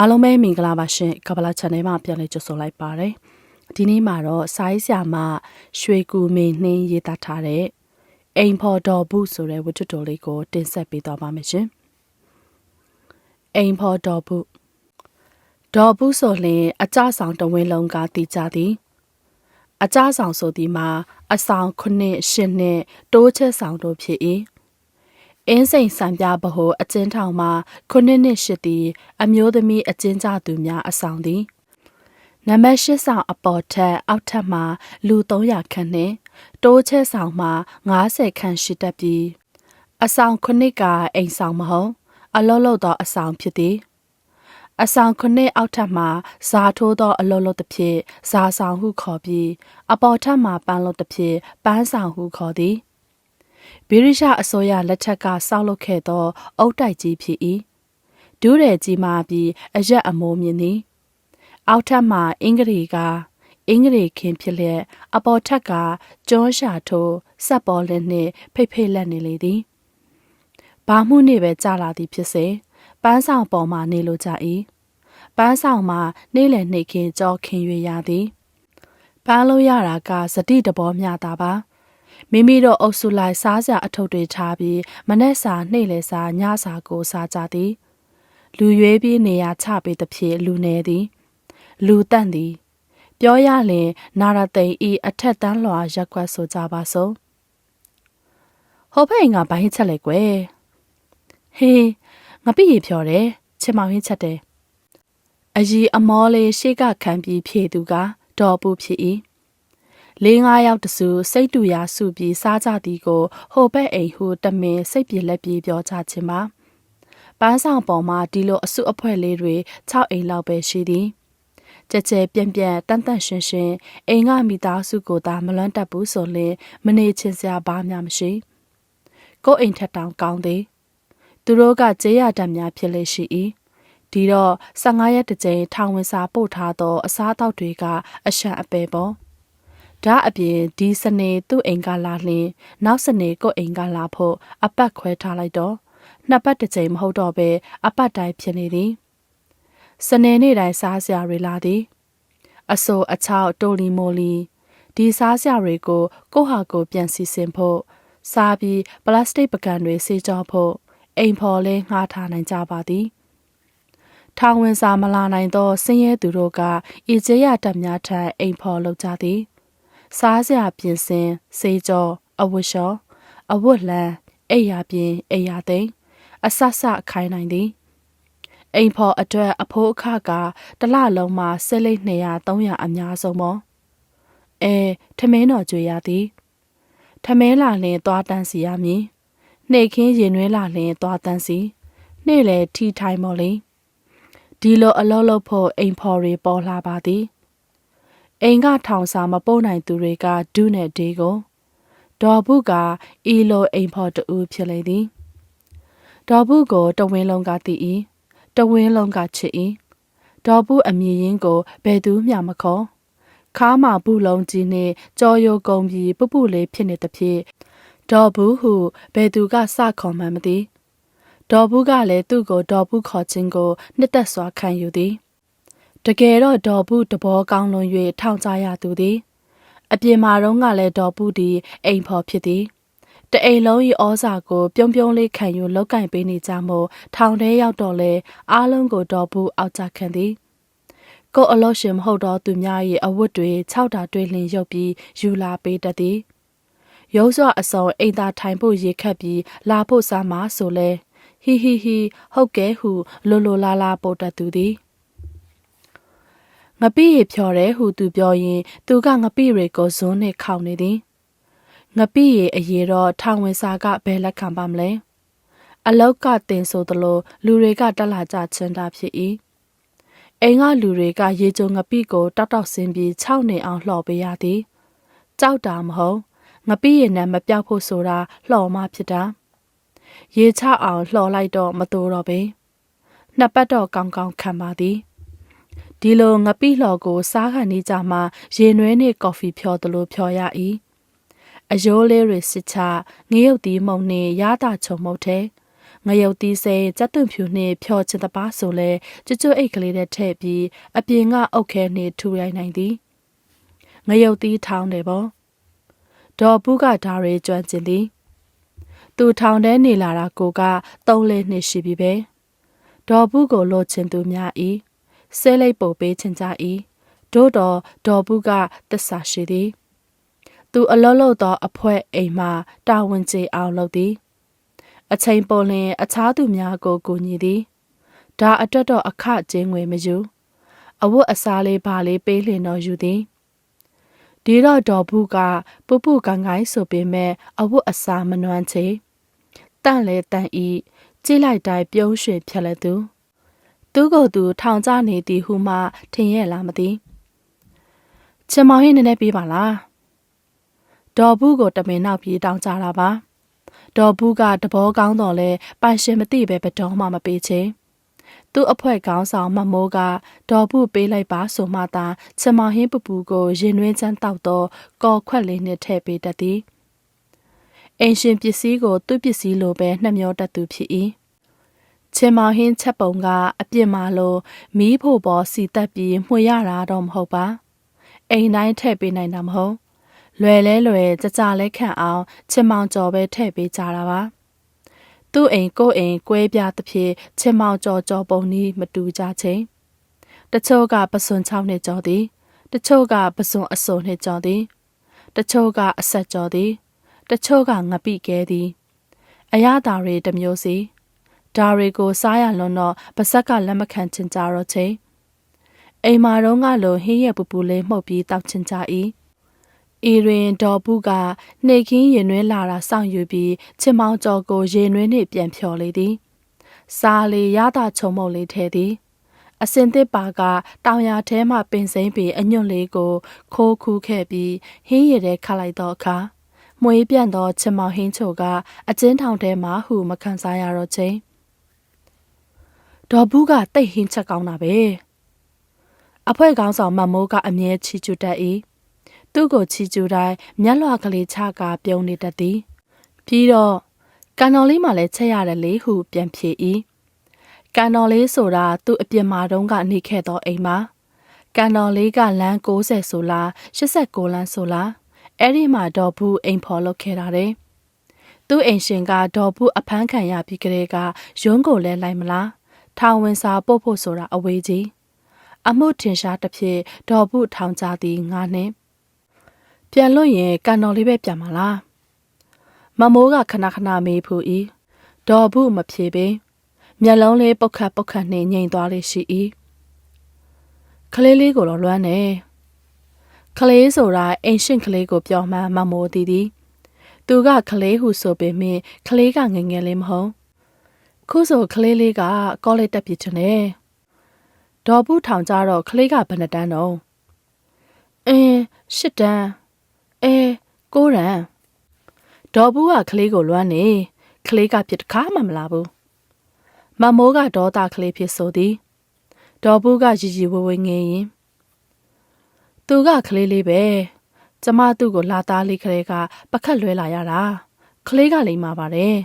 အားလုံးပဲမင်္ဂလာပါရှင်ကပလာ channel မှာပြန်လည်ကြိုဆိုလိုက်ပါတယ်ဒီနေ့မှာတော့စာရေးဆရာမရွှေကူမင်းနှင်းရေးသားထားတဲ့အိမ်ဖော်တော်ဘူးဆိုတဲ့ဝတ္ထုတော်လေးကိုတင်ဆက်ပေးသွားပါမယ်ရှင်အိမ်ဖော်တော်ဘူးတော်ဘူးဆိုလျင်အကြဆောင်တဝင်းလုံးကတည်ကြသည်အကြဆောင်ဆိုသည်မှာအဆောင်ခုနှစ်ရှစ်နှစ်တိုးချက်ဆောင်တို့ဖြစ်၏ အင်းစိန်စံပြဘဟုအကျဉ်းထောင်မှာခုနှစ်နှစ်ရှိသည်အမျိုးသမီးအကျဉ်းကြသူများအဆောင်သည်နံပါတ်၈ဆောင်အပေါ်ထက်အောက်ထပ်မှာလူ300ခန့်နှင့်တိုးချဲဆောင်မှာ90ခန့်ရှိတတ်ပြီးအဆောင်ခုနှစ်ကအိမ်ဆောင်မဟုတ်အလောလောသောအဆောင်ဖြစ်သည်အဆောင်ခုနှစ်အောက်ထပ်မှာဇာထိုးသောအလောလောတစ်ဖြစ်ဇာဆောင်ဟုခေါ်ပြီးအပေါ်ထပ်မှာပန်းလို့တစ်ဖြစ်ပန်းဆောင်ဟုခေါ်သည် ဗြိတိရှအစိုးရလက်ထက်ကဆောက်လုပ်ခဲ့သော အုတ်တိုက်ကြီးဖြစ်၏ဒူးရဲကြီးမှပြီးအရက်အမိုးမြင်သည် အောက်ထပ်မှအင်္ဂရီကအင်္ဂရီခင်ဖြစ်လျက်အပေါ်ထက်ကကျွန်းရှာထိုးစက်ပေါ်လက်နှင့်ဖိတ်ဖိတ်လက်နေလေသည်ဘာမှုနေပဲကြာလာသည်ဖြစ်စေပန်းဆောင်ပေါ်မှနေလိုကြ၏ပန်းဆောင်မှာနေလည်နှိတ်ခင်ကြောခင်၍ရသည်ပန်းလို့ရတာကစတိတဘောမြတာပါ မိမိတို့အုပ်စုလိုက်စားစရာအထုပ်တွေထားပြီးမနက်စာနှိပ်လည်စာညစာကိုစားကြသည် လူရွေးပြီးနေရာချပေးသဖြင့်လူနေသည် လူတန့်သည် ပြောရလင်နာရသိန်ဤအထက်တန်းလွာရက်ကွက်ဆိုကြပါစို့ဟိုဘိတ်ငါဘိုင်းချက်လေကွယ်ဟေးငါပြည့်ရဖြော်တယ်ချင်မောင်ဟင်းချက်တယ်အကြီးအမောလေးရှေ့ကခံပြီးဖြည့်သူကဒေါ်ပူဖြစ်၏ လေးငါးယောက်တစုစိတ်တူရာစုပြီးစားကြသည်ကိုဟိုဘက်အိမ်ဟုတမင်စိတ်ပြေလက်ပြေပြောကြခြင်းပါပန်းဆောင်ပေါ်မှာဒီလိုအစုအဖွဲ့လေးတွေ6အိမ်လောက်ပဲရှိသည်ကြက်ကြဲပြန့်ပြန့်တန်တန့်ရှင်းရှင်းအိမ်ကမိသားစုကိုသာမလွမ်းတတ်ဘူးဆိုရင်မနေချင်စရာဘာမှမရှိကိုယ်အိမ်ထက်တောင်ကောင်းသည်သူတို့ကကြေးရတတ်များဖြစ်လေရှိ၏ဒီတော့15ရက်တစ်ကြိမ်ထောင်ဝင်စာပို့ထားသောအစားအသောက်တွေကအရှံအပဲပေါ် ဒါအပြင်ဒီစနေသူ့အိမ်ကလာလျင်နောက်စနေကိုအိမ်ကလာဖို့အပတ်ခွဲထားလိုက်တော့နှစ်ပတ်တစ်ချိန်မဟုတ်တော့ပဲအပတ်တိုင်းဖြစ်နေသည်စနေနေ့တိုင်းစားစရာတွေလာသည်အဆိုအချောက်တိုလီမိုလီဒီစားစရာတွေကို ကိုဟာကိုပြန်စီစဉ်ဖို့စားပြီးပလတ်စတစ်ပကံတွေဆေးကြောဖို့အိမ်ဖော်လဲငှားထားနိုင်ကြပါသည်ထောင်ဝင်စာမလာနိုင်သောဆင်းရဲသူတို့ကအီဂျေရတပ်များထံအိမ်ဖော်လုပ်ကြသည် စားစရာပြင်ဆင်စေးကြောအဝတ်လျှော်အဝတ်လန်းအိယာပြင်အိယာသိမ်းအဆဆခိုင်းနိုင်သည်အိမ်ဖော်အတွက်အဖိုးအခကတလလုံးမှာဆဲလိတ်200 300အများဆုံးပေါ့အဲထမင်းတော်ကြွေရသည်ထမင်းလာလင်သွားတန်းစီရမည်နှိတ်ခင်းရင်နွဲလာလင်သွားတန်းစီနေ့လေထီထိုင်မော်လေဒီလိုအလုံးလုံးဖို့အိမ်ဖော်တွေပေါ်လာပါသည် အိမ်ကထောင်စာမပို့နိုင်သူတွေကဒုနဲ့ဒေးကိုဒေါ်ဘူးကအီလိုအိမ်ဖော်တူဖြစ်လေသည်ဒေါ်ဘူးကိုတဝင်းလုံးကတည်၏တဝင်းလုံးကချစ်၏ဒေါ်ဘူးအမည်ရင်းကိုဘယ်သူမျှမခေါ်ခါမာဘူးလုံးကြီးနှင့်ကြော်ရိုကုံပြီးပုပုလေးဖြစ်နေသဖြင့်ဒေါ်ဘူးဟုဘယ်သူကစခေါ်မှန်းမသိဒေါ်ဘူးကလည်းသူ့ကိုဒေါ်ဘူးခေါ်ခြင်းကိုနှစ်သက်စွာခံယူသည် တကယ်တော့ဒေါ်ဘူးတဘောကောင်းလွန်၍ထောင်ချရသူသည် အပြင်မှာတော့ကလည်းဒေါ်ဘူးဒီအိမ်ဖော်ဖြစ်သည်တအိမ်လုံး၏ဩဇာကိုပြုံးပြုံးလေးခံယူလောက်ကင်ပေးနေကြမို့ထောင်ထဲရောက်တော့လေအားလုံးကိုဒေါ်ဘူးအောက်ချခံသည်ကိုအလို့ရှင်မဟုတ်တော့သူများ၏အဝတ်တွေ၆တာတွေးလင်ရုပ်ပြီးယူလာပေးတတ်သည်ရုံးစွာအစုံအိမ်သာထိုင်ဖို့ရေခတ်ပြီးလာဖို့စားမှာဆိုလဲဟီဟီဟီဟုတ်ကဲဟုလိုလိုလာလာပို့တတ်သူသည် ငပိရဖြော်တယ်ဟုသူပြောရင်သူကငပိတွေကိုဇွန်းနဲ့ခေါင်နေသည်ငပိရအရေးတော့ထောင်ဝင်စာကဘယ်လက်ခံပါမလဲအလောက်ကတင်ဆိုသလိုလူတွေကတက်လာကြချင်တာဖြစ်၏အိမ်ကလူတွေကရေကြုံငပိကိုတောက်တောက်ဆင်းပြီး6နေအောင်လှော်ပေးရသည်ကြောက်တာမဟုတ်ငပိရနဲ့မပြောက်ဖို့ဆိုတာလှော်မှဖြစ်တာရေချအောင်လှော်လိုက်တော့မတိုးတော့ပေနှစ်ပတ်တော့ကောင်းကောင်းခံပါသည် ဒီလိုငပိလှော်ကိုစားခါနေကြမှာရေနွဲနဲ့ကော်ဖီဖြော်သလိုဖြော်ရ၏အယိုးလေးတွေစစ်ချငရုတ်တီးမုံနှင့်ရတာချုံမုတ်ထဲငငရုတ်သီးစိမ်းကြက်သွန်ဖြူနှင့်ဖြော်ချင်တပါဆိုလဲကျွတ်ကျွတ်အိတ်ကလေးနဲ့ထည့်ပြီးအပြင်ကအုတ်ခဲနှင့်ထူရိုက်နိုင်သည်ငရုတ်သီးထောင်းတယ်ပေါ့ဒေါ်ဘူးကဓာရီကျွမ်းကျင်သည်သူထောင်ထဲနေလာတာကိုကသုံးလေးနှစ်ရှိပြီပဲဒေါ်ဘူးကိုလိုချင်သူများ၏ ဆဲလိပ်ပုတ်ပေးချင်ကြ၏တို့တော်ဒေါ်ဘူးကသစ္စာရှိသည် သူအလောလောသောအဖွဲအိမ်မှတာဝန်ကျေအောင်လုပ်သည် အချိန်ပေါ်လျင် အခြားသူများကိုကူညီသည်ဒါအတွက်တော့အခကျင်းငွေမယူအဝတ်အစားလေးပါလေးပေးလျင်တော့ယူသည်ဒီတော့ဒေါ်ဘူးကပူပူကန်ကိုင်းဆိုပေမဲ့အဝတ်အစားမနှွမ်းချေတန့်လဲတန့်ဤကြည့်လိုက်တိုင်းပြုံးရွှင်ဖြက်လက်သူ သူကိုယ်သူထောင်ကျနေသည်ဟုမှထင်ရဲ့လားမသိချင်မောင်ဟင်းနည်းနည်းပေးပါလားဒေါ်ဘူးကိုတမင်နောက်ပြီးတောင်းကြတာပါဒေါ်ဘူးကတဘောကောင်းတော်လဲပိုင်ရှင်မသိပဲဘတော်မှမပေးချေသူ့အဖွဲ့ကောင်းဆောင်မမိုးကဒေါ်ဘူးပေးလိုက်ပါဆိုမှသာချင်မောင်ဟင်းပပူကိုရင်နှွေးချမ်းတောက်တော့ကော်ခွက်လေးနဲ့ထည့်ပေးတတ်သည်အင်ရှင်ပစ္စည်းကိုသူ့ပစ္စည်းလိုပဲနှမျောတတ်သူဖြစ်၏ ချင်မောင်ဟင်းချက်ပုံကအပြစ်မာလို့မီးဖို့ပေါ်စီတက်ပြီးမှွေရတာတော့မဟုတ်ပါအိမ်တိုင်းထည့်ပေးနိုင်တာမဟုတ်လွယ်လဲလွယ်ကြကြလဲခန့်အောင်ချင်မောင်ကျော်ပဲထည့်ပေးကြတာပါသူ့အိမ်ကိုယ့်အိမ်ကွဲပြားသဖြင့်ချင်မောင်ကျော်ကျော်ပုံနီးမတူကြချင်းတချို့ကပစွန်6နှစ်ကျော်သည်တချို့ကပစွန်အစုံနှစ်ကျော်သည်တချို့ကအဆက်ကျော်သည် တချို့ကငပိကဲသည် အရသာတွေတစ်မျိုးစီ ဒါတွေကိုစားရလွန်းတော့ပါဇက်ကလက်မခံချင်ကြတော့ချင်းအိမ်မာတော့ကလိုဟင်းရပူပူလေးမှုတ်ပြီးတောက်ချင်ကြ၏ဤတွင်ဒေါ်ဘူးကနှိတ်ခင်းရင်နှွဲလာတာစောင့်ယူပြီးချင်မောင်ကျော်ကိုရင်နှွဲနှင့်ပြန်ဖြော်လေသည်စားလေရတာချုံမုတ်လေးထဲသည်အစင်သစ်ပါကတောင်ယာထဲမှပင်စိမ့်ပေအညွန့်လေးကို ခိုးခူးခဲ့ပြီးဟင်းရည်ထဲခတ်လိုက်တော့အခါမွေးပြန့်သောချင်မောင်ဟင်းချိုကအကျဉ်းထောင်ထဲမှဟုမခံစားရတော့ချင်း ဒေါ်ဘူးကတိတ်ဟင်းချက်ကောင်းတာပဲအဖွဲကောင်းဆောင်မမိုးကအမြဲချီကျူတတ်၏သူ့ကိုချီကျူတိုင်းမျက်လွှာကလေးချကပြုံးနေတတ်သည်ပြီးတော့ကန်တော်လေးမှလည်းချက်ရတယ်လေဟုပြန်ဖြေ၏ကန်တော်လေးဆိုတာသူ့အပြစ်မှာတုန်းကနေခဲ့သောအိမ်မှာကန်တော်လေးကလမ်း60ဆိုလား89လမ်းဆိုလားအဲ့ဒီမှာဒေါ်ဘူးအိမ်ဖော်လုပ်ခဲ့တာတဲ့သူ့အိမ်ရှင်ကဒေါ်ဘူးအဖမ်းခံရပြီးကလေးကရုံးကိုလဲလိုက်မလား ထောင်ဝင်စာပို့ဖို့ဆိုတာအဝေးကြီးအမှုထင်ရှားတစ်ဖြစ်ဒေါ်ဘူးထောင်ချသည်ငါနဲ့ပြန်လို့ရင်ကန်တော်လေးပဲပြန်မလားမမိုးကခဏခဏမေးဖို့ဤဒေါ်ဘူးမဖြေပေမျက်လုံးလေးပုတ်ခတ်ပုတ်ခတ်နှင့်ငြိမ်သွားလေးရှိ၏ကလေးလေးကိုတော့လွမ်းနေကလေးဆိုတာအိမ်ရှင်ကလေးကိုပြောမှမမိုးသည်သည်သူကကလေးဟုဆိုပေမယ့်ကလေးကငငယ်လေးမဟုတ် ခုဆိုကလေးလေးကကောလိပ်တက်ပြစ်ချင်တယ်ဒေါ်ဘူးထောင်ကြတော့ကလေးကဘယ်နှတန်းတော့အင်းရှစ်တန်းအဲကိုရန်ဒေါ်ဘူးကကလေးကိုလွမ်းနေကလေးကပြစ်တခါမှမလာဘူးမမိုးကဒေါသကလေးဖြစ်ဆိုသည်ဒေါ်ဘူးကရီရီဝဝငေးရင်သူကကလေးလေးပဲကျမသူ့ကိုလာသားလေးကလေးကပခတ်လွဲလာရတာကလေးကလိမ္မာပါတယ်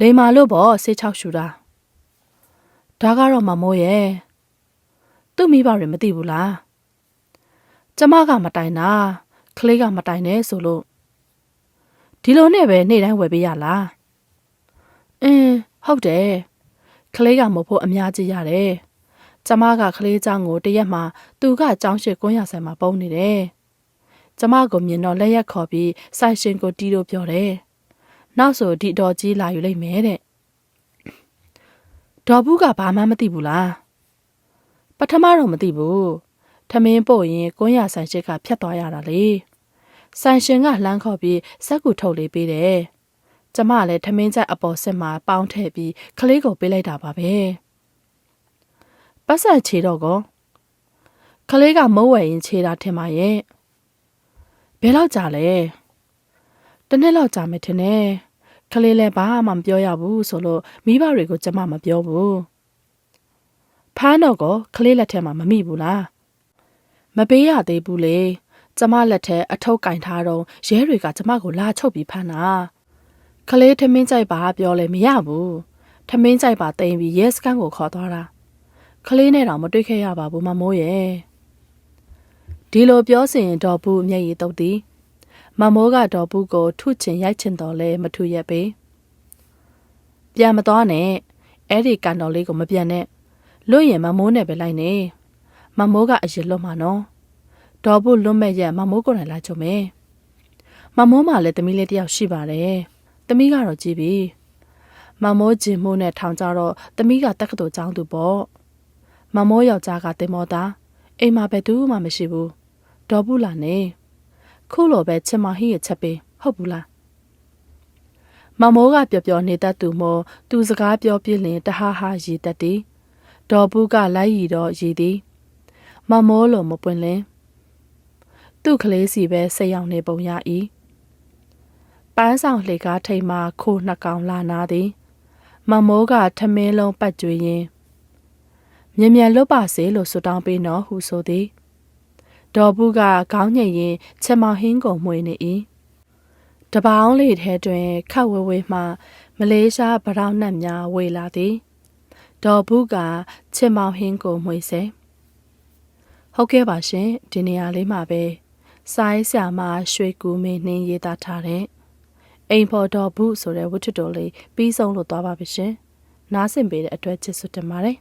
လိမ္မာလို့ပေါ့ဆေးချောက်ရှူတာဒါကတော့မမိုးရဲ့သူ့မိဘတွေမသိဘူးလားကျမကမတိုင်တာကလေးကမတိုင်နဲ့ဆိုလို့ဒီလိုနဲ့ပဲနေ့တိုင်းဝယ်ပေးရလားအင်းဟုတ်တယ်ကလေးကမဖို့အများကြီးရတယ်ကျမကကလေးเจ้าကိုတရက်မှသူကကြောင်းရှိကွန်းရဆိုင်မှာပုံနေတယ်ကျမကိုမြင်တော့လက်ရက်ခေါ်ပြီးဆိုင်ရှင်ကိုတီးလို့ပြောတယ် နောက်ဆိုဒီတော်ကြီးလာယူလိုက်မယ်တဲ့ဒေါ်ဘူးကဘာမှမသိဘူးလားပထမတော့မသိဘူးထမင်းပို့ရင်ကွန်းရဆိုင်ရှိကဖြတ်သွားရတာလေဆိုင်ရှင်ကလှမ်းခေါ်ပြီးစက်ကူထုတ်လေးပေးတယ်ကျမလည်းထမင်းချက်အပေါ်စစ်မှာပေါင်းထည့်ပြီးကလေးကိုပေးလိုက်တာပါပဲပတ်ဆက်ချေတော့ကောကလေးကမုံဝယ်ရင်ခြေတာထင်ပါရဲ့ဘယ်လောက်ကြာလဲတနေ့လောက်ကြာမယ်ထင်တယ် ကလေးလည်းဘာမှမပြောရဘူးဆိုလို့မိဘတွေကိုကျမမပြောဘူးဖားတော့ကောကလေးလက်ထက်မှာမမိဘူးလားမပေးရသေးဘူးလေကျမလက်ထဲအထုပ်ကင်ထားတော့ရဲတွေကကျမကိုလာချုပ်ပြီးဖမ်းတာကခလေးထမင်းကြိုက်ပါပြောလဲမရဘူးထမင်းကြိုက်ပါတိန်ပြီးရဲစခန်းကိုခေါ်သွားတာခလေးနဲ့တော့မတွေ့ခဲ့ရပါဘူးမမိုးရဲ့ဒီလိုပြောစဉ်ဒေါ်ဘူးမျက်ရည်တုပ်သည် မမိုးကဒေါ်ဘူးကို ထုချင်ရိုက်ချင်တော်လဲမထုရက်ပေပြန်မသွားနဲ့အဲ့ဒီကန်တော်လေးကိုမပြန်နဲ့လွတ်ရင်မမိုးနဲ့ပဲလိုက်နေမမိုးကအရင်လွတ်မှာနော်ဒေါ်ဘူးလွတ်မဲ့ရက်မမိုးကိုယ်တိုင်လာကြုံမယ်မမိုးမှလည်းတမီးလေးတစ်ယောက်ရှိပါတယ်။သမီးကတော့ကြည်ပြီ။မမိုးဂျင်မိုးနဲ့ထောင်ကြတော့သမီးကတက္ကသိုလ်ကျောင်းသူပေါ့။မမိုးယောက်ျားကတင်မောသားအိမ်မှာပဲတူမှမရှိဘူး။ဒေါ်ဘူးလာနေ။ ခုလိုပဲချစ်မဟင်းရဲ့ချက်ပေးဟုတ်ဘူးလားမမိုးကပြောပြောနေတတ်သူမို့သူစကားပြောပြလင်တဟားဟားရည်တတ်သည်ဒေါ်ဘူးကလိုက်ရည်တော့ရည်သည်မမိုးလိုမပွင့်လင်းသူ့ကလေးစီပဲဆက်ရောက်နေပုံရ၏ပန်းဆောင်လှေကားထိတ်မှခိုးနှကောင်လာနာသည်မမိုးကထမင်းလုံးပတ်ကျွေးရင်းမြန်မြန်လွတ်ပါစေလို့ဆုတောင်းပေးနော်ဟုဆိုသည် ဒေါ်ဘူးကခေါင်းညိတ်ရင်ချက်မောင်ဟင်းကိုမှွေနေ၏တပောင်းလေးထဲတွင်ခတ်ဝဲဝဲမှမလေးရှားဗရောင်းနှက်များဝေလာသည်ဒေါ်ဘူးကချက်မောင်ဟင်းကိုမှွေစေဟုတ်ကဲ့ပါရှင်ဒီနေရာလေးမှာပဲစိုင်းဆရာမရွှေကူမင်းနှင်းရေးသားထားတဲ့အိမ်ဖော်တော်ဘူးဆိုတဲ့ဝတ္ထုတော်လေးပြီးဆုံးလို့သွားပါပြီရှင်။နားဆင်ပေးတဲ့အတွက်ချစ်စွတ်တင်ပါတယ်